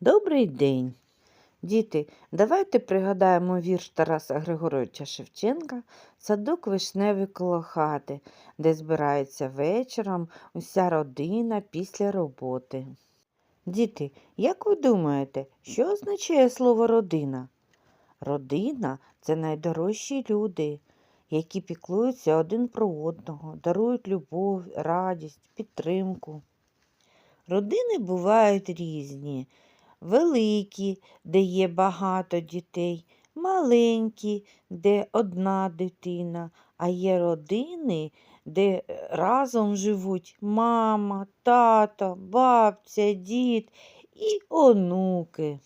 Добрий день. Діти, давайте пригадаємо вірш Тараса Григоровича Шевченка Садок вишневий коло хати, де збирається вечором уся родина після роботи. Діти, як ви думаєте, що означає слово родина? Родина це найдорожчі люди, які піклуються один про одного, дарують любов, радість, підтримку. Родини бувають різні, великі, де є багато дітей, маленькі, де одна дитина, а є родини, де разом живуть мама, тато, бабця, дід і онуки.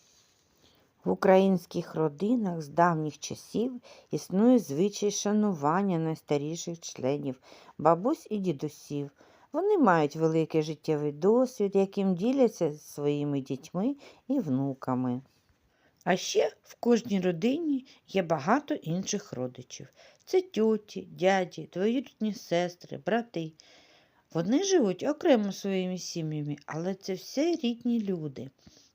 В українських родинах з давніх часів існує звичай шанування найстаріших членів бабусь і дідусів. Вони мають великий життєвий досвід, яким діляться зі своїми дітьми і внуками. А ще в кожній родині є багато інших родичів. Це тьоті, дяді, двоюрідні сестри, брати. Вони живуть окремо своїми сім'ями, але це все рідні люди.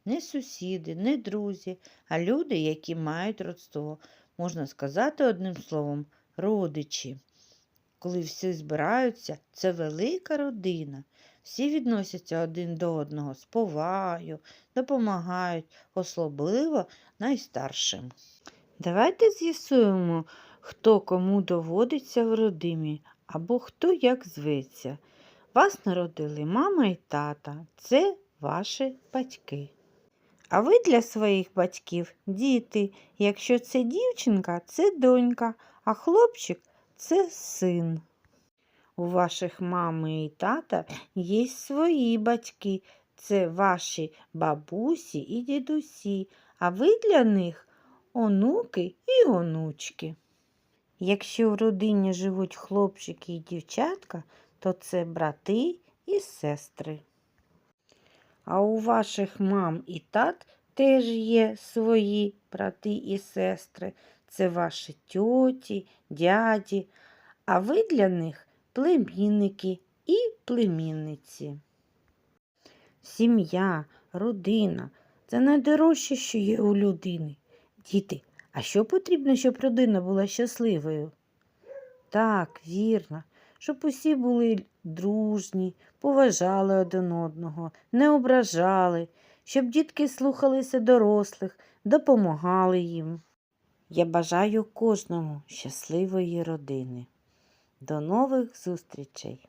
Не сусіди, не друзі, а люди, які мають родство. Можна сказати одним словом, родичі. Коли всі збираються, це велика родина. Всі відносяться один до одного з повагою, допомагають, особливо найстаршим. Давайте з'ясуємо, хто кому доводиться в родині, або хто як зветься. Вас народили мама і тата, це ваші батьки. А ви для своїх батьків діти. Якщо це дівчинка, це донька, а хлопчик це син. У ваших мами і тата є свої батьки, це ваші бабусі і дідусі, а ви для них онуки і онучки. Якщо в родині живуть хлопчики і дівчатка, то це брати і сестри. А у ваших мам і тат теж є свої брати і сестри. Це ваші тьоті, дяді, а ви для них племінники і племінниці. Сім'я, родина це найдорожче, що є у людини. Діти, а що потрібно, щоб родина була щасливою? Так, вірно, щоб усі були дружні, поважали один одного, не ображали, щоб дітки слухалися дорослих, допомагали їм. Я бажаю кожному щасливої родини. До нових зустрічей!